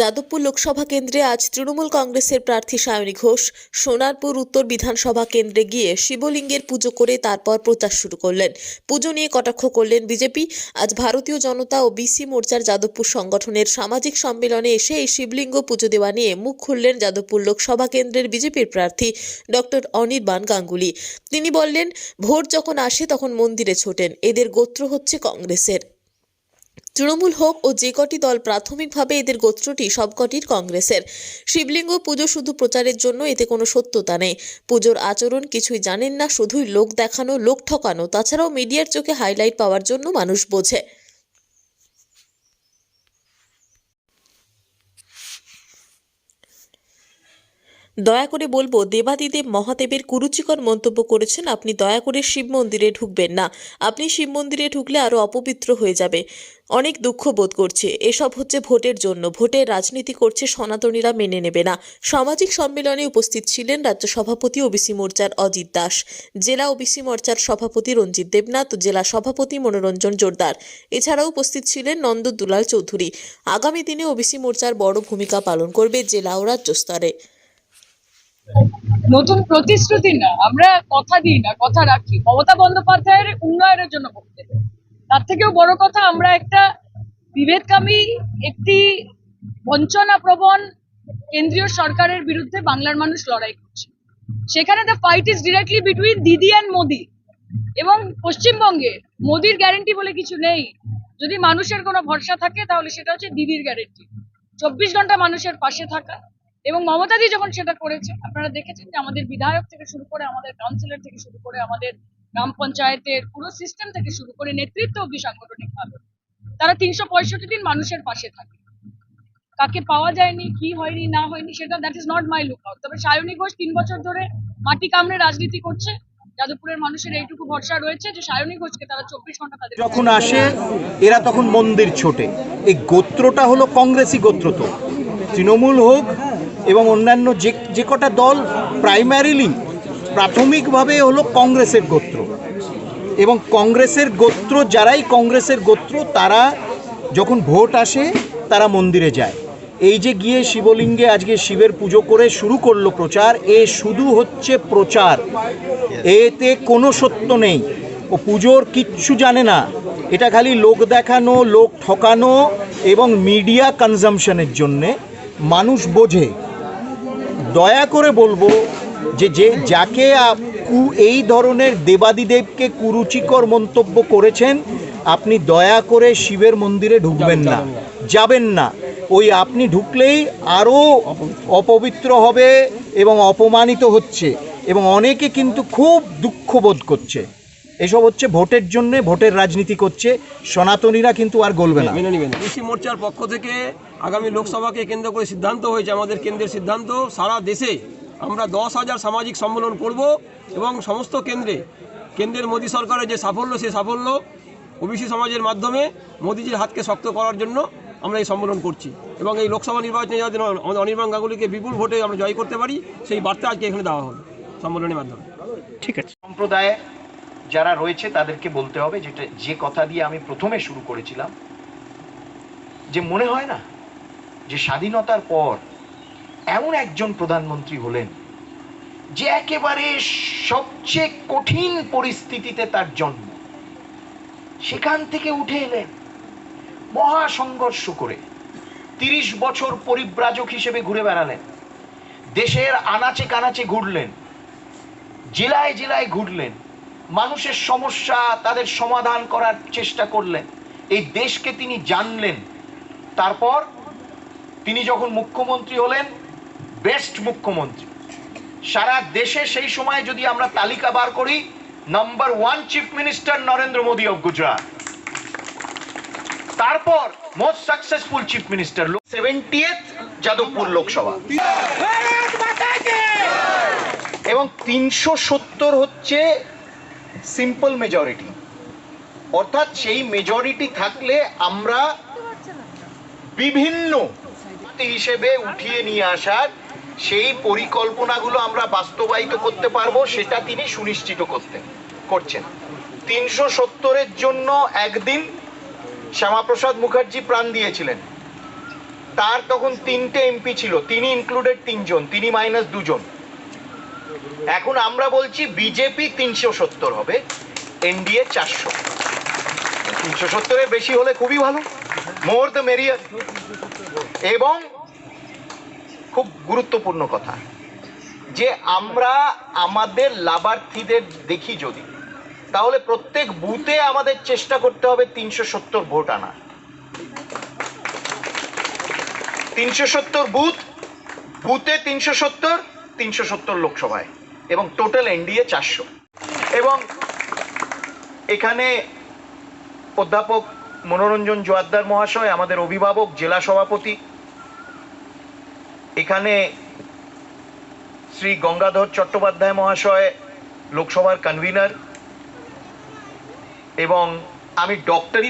যাদবপুর লোকসভা কেন্দ্রে আজ তৃণমূল কংগ্রেসের প্রার্থী সায়নী ঘোষ সোনারপুর উত্তর বিধানসভা কেন্দ্রে গিয়ে শিবলিঙ্গের পুজো করে তারপর প্রচার শুরু করলেন। পুজো নিয়ে কটাক্ষ করলেন বিজেপি। আজ ভারতীয় জনতা ও বিসি মোর্চার যাদবপুর সংগঠনের সামাজিক সম্মেলনে এসে এই শিবলিঙ্গ পুজো দেওয়া নিয়ে মুখ খুললেন যাদবপুর লোকসভা কেন্দ্রের বিজেপির প্রার্থী ডক্টর অনির্বাণ গাঙ্গুলি। তিনি বললেন, ভোট যখন আসে তখন মন্দিরে ছোটেন, এদের গোত্র হচ্ছে কংগ্রেসের। তৃণমূল হোক ও যে কটি দল প্রাথমিকভাবে এদের গোত্রটি সবকটির কংগ্রেসের। শিবলিঙ্গ পুজো শুধু প্রচারের জন্য, এতে কোনো সত্যতা নেই। পুজোর আচরণ কিছুই জানেন না, শুধুই লোক দেখানো, লোক ঠকানো। তাছাড়াও মিডিয়ার চোখে হাইলাইট পাওয়ার জন্য মানুষ বোঝে। দয়া করে বলব, দেবাদিদেব মহাদেবের কুরুচিকর মন্তব্য করেছেন, আপনি দয়া করে শিব মন্দিরে ঢুকবেন না। আপনি শিব মন্দিরে ঢুকলে আরও অপবিত্র হয়ে যাবে। অনেক দুঃখ বোধ করছে। এসব হচ্ছে ভোটের জন্য। ভোটের রাজনীতি করছে সনাতনীরা মেনে নেবে না। সামাজিক সম্মেলনে উপস্থিত ছিলেন রাজ্য সভাপতি ওবিসি মোর্চার অজিত দাস, জেলা ওবিসি মোর্চার সভাপতি রঞ্জিত দেবনাথ, জেলা সভাপতি মনোরঞ্জন জোরদার। এছাড়াও উপস্থিত ছিলেন নন্দ দুলাল চৌধুরী। আগামী দিনে ওবিসি মোর্চার বড় ভূমিকা পালন করবে জেলা ও রাজ্য স্তরে। নতুন প্রতিশ্রুতি না। আমরা কথা দিই না, কথা রাখি। মমতা বন্দ্যোপাধ্যায়ের উন্নয়নের জন্য করতে তার থেকেও বড় কথা, আমরা একটা বিভেদকামী একটি বঞ্চনা প্রবণ কেন্দ্রীয় সরকারের বিরুদ্ধে বাংলার মানুষ লড়াই করছে। সেখানে the fight is directly between Didi and Modi. এবং পশ্চিমবঙ্গে মোদির গ্যারেন্টি বলে কিছু নেই। যদি মানুষের কোনো ভরসা থাকে, তাহলে সেটা হচ্ছে দিদির গ্যারেন্টি চব্বিশ ঘণ্টা মানুষের পাশে থাকা এবং মমতাদি যখন সেটা করেছে, আপনারা দেখেছেন যে আমাদের বিধায়ক থেকে শুরু করে আমাদের কাউন্সিলর থেকে শুরু করে আমাদের গ্রাম পঞ্চায়েতের পুরো সিস্টেম থেকে শুরু করে নেতৃত্ব অব্দি সাংগঠনিক ভাবে তারা তিনশো পঁয়ষট্টি দিন মানুষের পাশে থাকে। কাকে পাওয়া যায়নি, কি হয়নি, না হয়নি, সেটা that is not my lookout তবে সায়নী ঘোষ তিন বছর ধরে মাটি কামড়ে রাজনীতি করছে, যাদবপুরের মানুষের এইটুকু ভরসা রয়েছে যে সায়নী ঘোষকে তারা চব্বিশ ঘণ্টা তাদের যখন আসে, এরা তখন মন্দির ছোটে। এই গোত্রটা হলো কংগ্রেসি গোত্র তো। তৃণমূল হোক এবং অন্যান্য যে যে কটা দল প্রাইমারিলি প্রাথমিকভাবে হলো কংগ্রেসের গোত্র। এবং কংগ্রেসের গোত্র, যারাই কংগ্রেসের গোত্র, তারা যখন ভোট আসে, তারা মন্দিরে যায়। এই যে গিয়ে শিবলিঙ্গে আজকে শিবের পুজো করে শুরু করল প্রচার, এ শুধু হচ্ছে প্রচার। এতে কোনো সত্য নেই। ও পুজোর কিচ্ছু জানে না। এটা খালি লোক দেখানো, লোক ঠকানো এবং মিডিয়া কনজামশনের জন্যে। মানুষ বোঝে। দয়া করে বলব যে যে যাকে এই ধরনের দেবাদিদেবকে কুরুচিকর মন্তব্য করেছেন, আপনি দয়া করে শিবের মন্দিরে ঢুকবেন না, যাবেন না। ওই আপনি ঢুকলেই আরও অপবিত্র হবে এবং অপমানিত হচ্ছে এবং অনেকে কিন্তু খুব দুঃখ বোধ করছে। এসব হচ্ছে ভোটের জন্য, ভোটের রাজনীতি করছে, সনাতনীরা কিন্তু আর গলবে না। মোর্চার পক্ষ থেকে আগামী লোকসভাকে কেন্দ্র করে সিদ্ধান্ত হয়েছে আমাদের কেন্দ্রের সিদ্ধান্ত সারা দেশে আমরা দশ হাজার সামাজিক সম্মেলন করব এবং সমস্ত কেন্দ্রে কেন্দ্রের মোদী সরকারের যে সাফল্য সেই সাফল্য ওবিসি সমাজের মাধ্যমে মোদীজির হাতকে শক্ত করার জন্য আমরা এই সম্মেলন করছি এবং এই লোকসভা নির্বাচনে যাতে আমাদের অনির্বাণ গাঙ্গুলিকে বিপুল ভোটে আমরা জয় করতে পারি সেই বার্তা আজকে এখানে দেওয়া হবে সম্মেলনের মাধ্যমে। ঠিক আছে। সম্প্রদায়ে যারা রয়েছে তাদেরকে বলতে হবে যেটা যে কথা দিয়ে আমি প্রথমে শুরু করেছিলাম যে মনে হয় না যে স্বাধীনতার পর এমন একজন প্রধানমন্ত্রী হলেন যে একেবারে সবচেয়ে কঠিন পরিস্থিতিতে তার জন্ম। সেখান থেকে উঠে এলেন মহা সংঘর্ষ করে তিরিশ বছর পরিব্রাজক হিসেবে ঘুরে বেড়ালেন। দেশের আনাচে কানাচে ঘুরলেন। জেলায় জেলায় ঘুরলেন। মানুষের সমস্যা তাদের সমাধান করার চেষ্টা করলেন। এই দেশকে তিনি জানলেন। তারপর তিনি যখন মুখ্যমন্ত্রী হলেন বেস্ট মুখ্যমন্ত্রী। সারা দেশে সেই সময় যদি আমরা তালিকা বার করি number one chief minister Narendra Modi of Gujarat তারপর most successful chief minister seventieth Jadavpur Lok Sabha. এবং তিনশো সত্তর হচ্ছে সিম্পল মেজরিটি অর্থাৎ সেই মেজরিটি থাকলে আমরা বিভিন্ন হিসেবে উঠিয়ে নিয়ে আসার সেই পরিকল্পনাগুলো আমরা বাস্তবায়িত করতে পারব, সেটা তিনি সুনিশ্চিত করতেন করছেন। তিনশো সত্তরের জন্য একদিন শ্যামাপ্রসাদ মুখার্জি প্রাণ দিয়েছিলেন। তার তখন তিনটে এমপি ছিল, তিনি ইনক্লুডেড তিনজন, তিনি মাইনাস দুজন। এখন আমরা বলছি বিজেপি তিনশো সত্তর হবে এনডিএ চারশো। তিনশো সত্তরের বেশি হলে খুবই ভালো মোর দ্য মেরিয়ার এবং খুব গুরুত্বপূর্ণ কথা, যে আমরা আমাদের লাভার্থীদের দেখি যদি, তাহলে প্রত্যেক বুথে আমাদের চেষ্টা করতে হবে তিনশো সত্তর ভোট আনা তিনশো সত্তর বুথ, বুথে তিনশো সত্তর তিনশো সত্তর লোকসভায়, এবং টোটাল এনডিএ চারশো। এবং এখানে অধ্যাপক মনোরঞ্জন জোয়াদ্দার মহাশয়, আমাদের অভিভাবক, জেলা সভাপতি এখানে শ্রী গঙ্গাধর চট্টোপাধ্যায় মহাশয় লোকসভার কনভিনার এবং আমি ডক্টরি